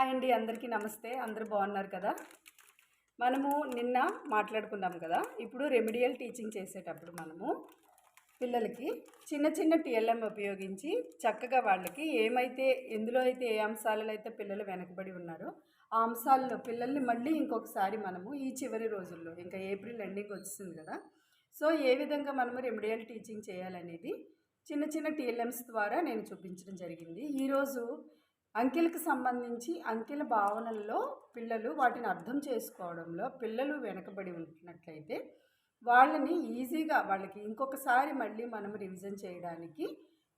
Hi అండి అందరికీ నమస్తే. అందరూ బాగున్నారు కదా? మనము నిన్న మాట్లాడుకున్నాం కదా? ఇప్పుడు రెమిడియల్ టీచింగ్ చేసేటప్పుడు మనము పిల్లలకి చిన్న చిన్న టీఎల్ఎం ఉపయోగించి చక్కగా వాళ్ళకి ఏమైతే ఎందులో అయితే ఏ అంశాలలో అయితే పిల్లలు వెనకబడి ఉన్నారో ఆ అంశాల్లో పిల్లల్ని మళ్ళీ ఇంకొకసారి మనము ఈ చివరి రోజుల్లో ఇంకా ఏప్రిల్ ఎండింగ్ వచ్చింది కదా? సో ఏ విధంగా మనము రెమిడియల్ టీచింగ్ చేయాలనేది చిన్న చిన్న టీఎల్ఎమ్స్ ద్వారా నేను చూపించడం జరిగింది. ఈరోజు అంకెలకు సంబంధించి అంకెల భావనల్లో పిల్లలు వాటిని అర్థం చేసుకోవడంలో పిల్లలు వెనకబడి ఉంటున్నట్లయితే వాళ్ళని ఈజీగా వాళ్ళకి ఇంకొకసారి మళ్ళీ మనం రివిజన్ చేయడానికి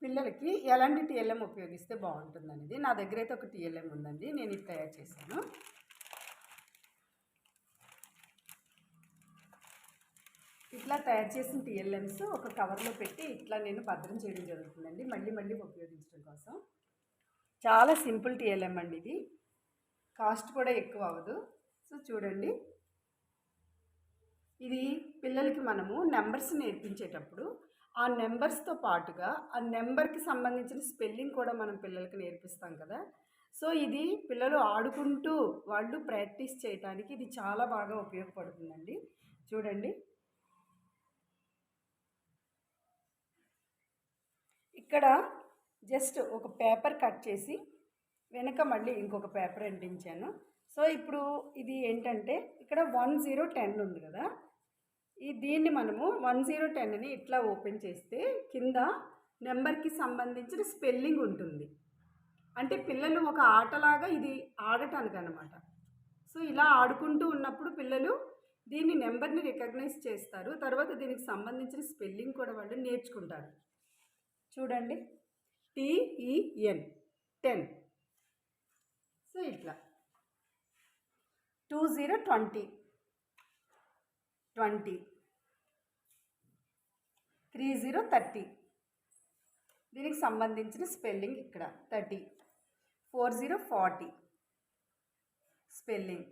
పిల్లలకి ఎలాంటి టీఎల్ఎం ఉపయోగిస్తే బాగుంటుందనేది. నా దగ్గర అయితే ఒక టీఎల్ఎం ఉందండి. నేను ఇది తయారు చేశాను. ఇట్లా తయారు చేసిన టీఎల్ఎమ్స్ ఒక కవర్లో పెట్టి ఇట్లా నేను భద్రం చేయడం జరుగుతుందండి. మళ్ళీ మళ్ళీ ఉపయోగించడం కోసం. చాలా సింపుల్ టీఎల్ఎం అండి ఇది. కాస్ట్ కూడా ఎక్కువ అవ్వదు. సో చూడండి. ఇది పిల్లలకి మనము నెంబర్స్ నేర్పించేటప్పుడు ఆ నెంబర్స్తో పాటుగా ఆ నెంబర్కి సంబంధించిన స్పెల్లింగ్ కూడా మనం పిల్లలకి నేర్పిస్తాం కదా. సో ఇది పిల్లలు ఆడుకుంటూ వాళ్ళు ప్రాక్టీస్ చేయడానికి ఇది చాలా బాగా ఉపయోగపడుతుందండి. చూడండి. ఇక్కడ జస్ట్ ఒక పేపర్ కట్ చేసి వెనక మళ్ళీ ఇంకొక పేపర్ అంటించాను సో ఇప్పుడు ఇది ఏంటంటే ఇక్కడ వన్ జీరో టెన్ ఉంది కదా. ఈ దీన్ని మనము వన్ జీరో టెన్ని ఇట్లా ఓపెన్ చేస్తే కింద నెంబర్కి సంబంధించిన స్పెల్లింగ్ ఉంటుంది. అంటే పిల్లలు ఒక ఆటలాగా ఇది ఆడటానికి అనమాట సో ఇలా ఆడుకుంటూ ఉన్నప్పుడు పిల్లలు దీన్ని నెంబర్ని రికగ్నైజ్ చేస్తారు. తర్వాత దీనికి సంబంధించిన స్పెల్లింగ్ కూడా వాళ్ళు నేర్చుకుంటారు. చూడండి. T E N ten so ఇట్లా. Two zero twenty twenty three zero thirty దీనికి సంబంధించిన స్పెల్లింగ్ ఇక్కడ. Thirty four zero forty spelling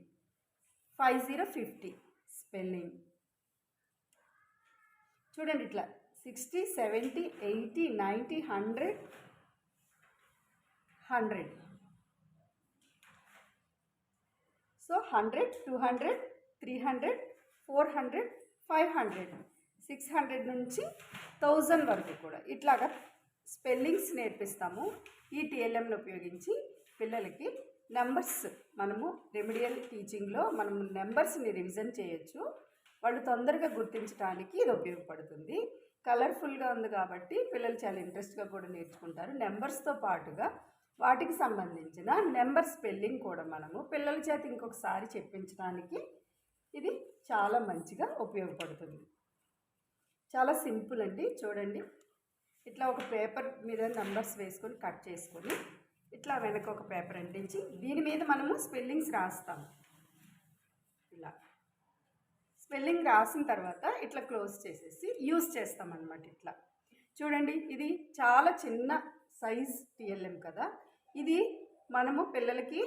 five zero fifty spelling చూడండి ఇట్లా. Sixty seventy eighty ninety hundred hundred. So hundred two hundred three hundred four hundred five hundred. Six hundred నుంచి thousand వరకు కూడా. ఇట్లాగా spellings నేర్పిస్తాము. ఈ టీఎల్ఎంను ఉపయోగించి పిల్లలకి నెంబర్స్ మనము రెమిడియల్ టీచింగ్లో మనం నెంబర్స్ని రివిజన్ చేయొచ్చు. వాళ్ళు తొందరగా గుర్తించడానికి ఇది ఉపయోగపడుతుంది. కలర్ఫుల్గా ఉంది కాబట్టి పిల్లలు చాలా ఇంట్రెస్ట్గా కూడా నేర్చుకుంటారు. నెంబర్స్తో పాటుగా వాటికి సంబంధించిన నెంబర్ స్పెల్లింగ్ కూడా మనము పిల్లల చేత ఇంకొకసారి చెప్పించడానికి ఇది చాలా మంచిగా ఉపయోగపడుతుంది. చాలా సింపుల్ అండి చూడండి. ఇట్లా ఒక పేపర్ మీద నెంబర్స్ వేసుకొని కట్ చేసుకొని ఇట్లా వెనక ఒక పేపర్ అంటించి దీని మీద మనము స్పెల్లింగ్స్ రాస్తాము. ఇలా. స్పెల్లింగ్ రాసిన తర్వాత ఇట్లా క్లోజ్ చేసేసి యూస్ చేస్తామన్నమాట ఇట్లా. చూడండి ఇది చాలా చిన్న సైజ్ టీఎల్ఎం కదా. ఇది మనము పిల్లలకి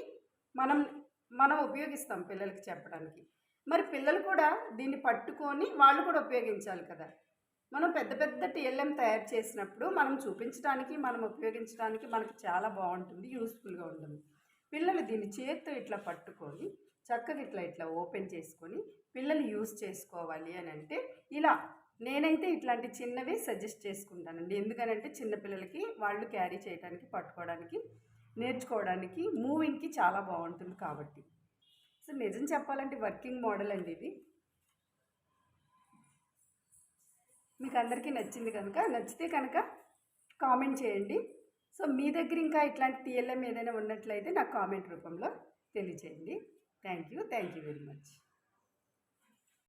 మనం మనం ఉపయోగిస్తాం పిల్లలకి చెప్పడానికి. మరి పిల్లలు కూడా దీన్ని పట్టుకొని వాళ్ళు కూడా ఉపయోగించాలి కదా. మనం పెద్ద పెద్ద టీఎల్ఎం తయారు చేసినప్పుడు మనం చూపించడానికి మనం ఉపయోగించడానికి మనకు చాలా బాగుంటుంది యూస్ఫుల్గా ఉంటుంది. పిల్లలు దీన్ని చేత్తో ఇట్లా పట్టుకొని చక్కగా ఇట్లా ఇట్లా ఓపెన్ చేసుకొని పిల్లలు యూస్ చేసుకోవాలి అని అంటే ఇలా నేనైతే ఇట్లాంటి చిన్నవి సజెస్ట్ చేసుకుంటానండి. ఎందుకనంటే చిన్నపిల్లలకి వాళ్ళు క్యారీ చేయడానికి పట్టుకోవడానికి నేర్చుకోవడానికి మూవింగ్కి చాలా బాగుంటుంది కాబట్టి. సో నిజం చెప్పాలంటే వర్కింగ్ మోడల్ అండి ఇది. మీకు అందరికీ నచ్చింది కనుక నచ్చితే కనుక కామెంట్ చేయండి. సో మీ దగ్గర ఇంకా ఇట్లాంటి టీఎల్ఎం ఏదైనా ఉన్నట్లయితే నాకు కామెంట్ రూపంలో తెలియచేయండి thank you thank you very much.